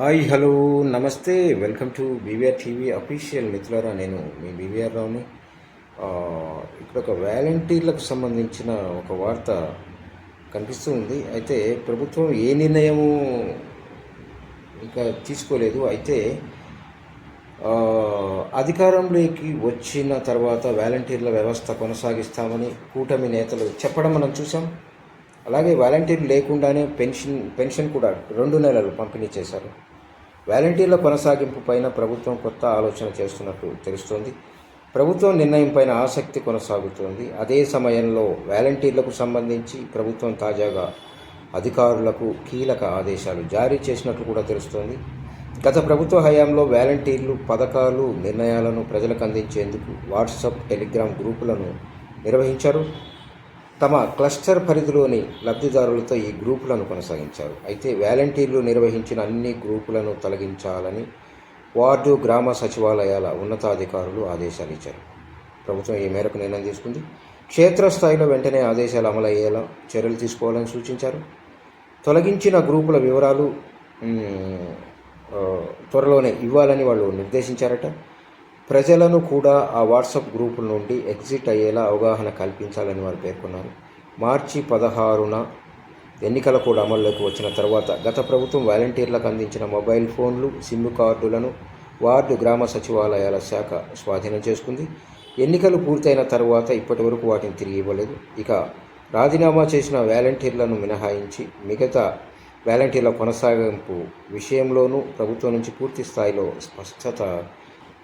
Hi hello నమస్తే. Welcome to BVR TV official మిత్రులారా నేను మీ బీవీఆర్ రావుని. ఇక్కడ ఒక వాలంటీర్లకు సంబంధించిన ఒక వార్త కనిపిస్తూ ఉంది. అయితే ప్రభుత్వం ఏ నిర్ణయము ఇంకా తీసుకోలేదు. అయితే అధికారంలోకి వచ్చిన తర్వాత వాలంటీర్ల వ్యవస్థ కొనసాగిస్తామని కూటమి నేతలు చెప్పడం మనం చూసాం అలాగే వాలంటీర్లు లేకుండానే పెన్షన్ పెన్షన్ కూడా రెండు నెలలు పంపిణీ చేశారు. వాలంటీర్ల కొనసాగింపు పైన ప్రభుత్వం కొత్త ఆలోచన చేస్తున్నట్టు తెలుస్తోంది. ప్రభుత్వం నిర్ణయం పైన ఆసక్తి కొనసాగుతోంది. అదే సమయంలో వాలంటీర్లకు సంబంధించి ప్రభుత్వం తాజాగా అధికారులకు కీలక ఆదేశాలు జారీ చేసినట్లు కూడా తెలుస్తోంది. గత ప్రభుత్వ హయాంలో వాలంటీర్లు పథకాలు నిర్ణయాలను ప్రజలకు అందించేందుకు వాట్సాప్ టెలిగ్రామ్ గ్రూపులను నిర్వహించారు. తమ క్లస్టర్ పరిధిలోని లబ్ధిదారులతో ఈ గ్రూపులను కొనసాగించారు. అయితే వాలంటీర్లు నిర్వహించిన అన్ని గ్రూపులను తొలగించాలని వార్డు గ్రామ సచివాలయాల ఉన్నతాధికారులు ఆదేశాలు ఇచ్చారు. ప్రభుత్వం ఈ మేరకు నిర్ణయం తీసుకుంది. క్షేత్రస్థాయిలో వెంటనే ఆదేశాలు అమలయ్యేలా చర్యలు తీసుకోవాలని సూచించారు. తొలగించిన గ్రూపుల వివరాలు త్వరలోనే ఇవ్వాలని వాళ్ళు నిర్దేశించారట. ప్రజలను కూడా ఆ వాట్సాప్ గ్రూపుల నుండి ఎగ్జిట్ అయ్యేలా అవగాహన కల్పించాలని వారు పేర్కొన్నారు. మార్చి పదహారున ఎన్నికల కూడా అమల్లోకి వచ్చిన తర్వాత గత ప్రభుత్వం వాలంటీర్లకు అందించిన మొబైల్ ఫోన్లు సిమ్ కార్డులను వార్డు గ్రామ సచివాలయాల శాఖ స్వాధీనం చేసుకుంది. ఎన్నికలు పూర్తయిన తర్వాత ఇప్పటి వరకు వాటిని తిరిగి ఇవ్వలేదు. ఇక రాజీనామా చేసిన వాలంటీర్లను మినహాయించి మిగతా వాలంటీర్ల కొనసాగింపు విషయంలోనూ ప్రభుత్వం నుంచి పూర్తి స్థాయిలో స్పష్టత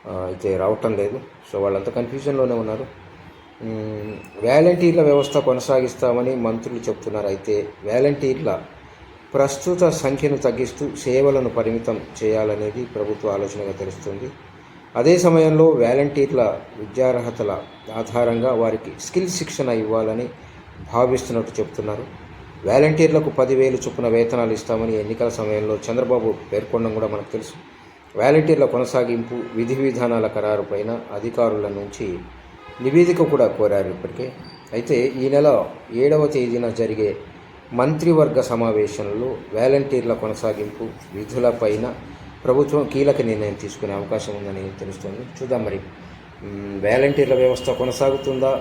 అయితే రావటం లేదు. సో వాళ్ళంతా కన్ఫ్యూజన్లోనే ఉన్నారు. వ్యాలంటీర్ల వ్యవస్థ కొనసాగిస్తామని మంత్రులు చెప్తున్నారు. అయితే వ్యాలంటీర్ల ప్రస్తుత సంఖ్యను తగ్గిస్తూ సేవలను పరిమితం చేయాలనేది ప్రభుత్వ ఆలోచనగా తెలుస్తుంది. అదే సమయంలో వ్యాలంటీర్ల విద్యార్హతల ఆధారంగా వారికి స్కిల్ శిక్షణ ఇవ్వాలని భావిస్తున్నట్టు చెప్తున్నారు. వాలంటీర్లకు పదివేలు చొప్పున వేతనాలు ఇస్తామని ఎన్నికల సమయంలో చంద్రబాబు పేర్కొనడం కూడా మనకు తెలుసు. వాలంటీర్ల కొనసాగింపు విధి విధానాల ఖరారుపైన అధికారుల నుంచి నివేదిక కూడా కోరారు ఇప్పటికే. అయితే ఈ నెల ఏడవ తేదీన జరిగే మంత్రివర్గ సమావేశంలో వాలంటీర్ల కొనసాగింపు విధులపైన ప్రభుత్వం కీలక నిర్ణయం తీసుకునే అవకాశం ఉందని తెలుస్తుంది. చూద్దాం మరి. వాలంటీర్ల వ్యవస్థ కొనసాగుతుందా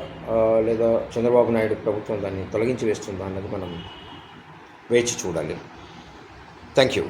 లేదా చంద్రబాబు నాయుడు ప్రభుత్వం దాన్ని తొలగించి వేస్తుందా అన్నది మనం వేచి చూడాలి. Thank you.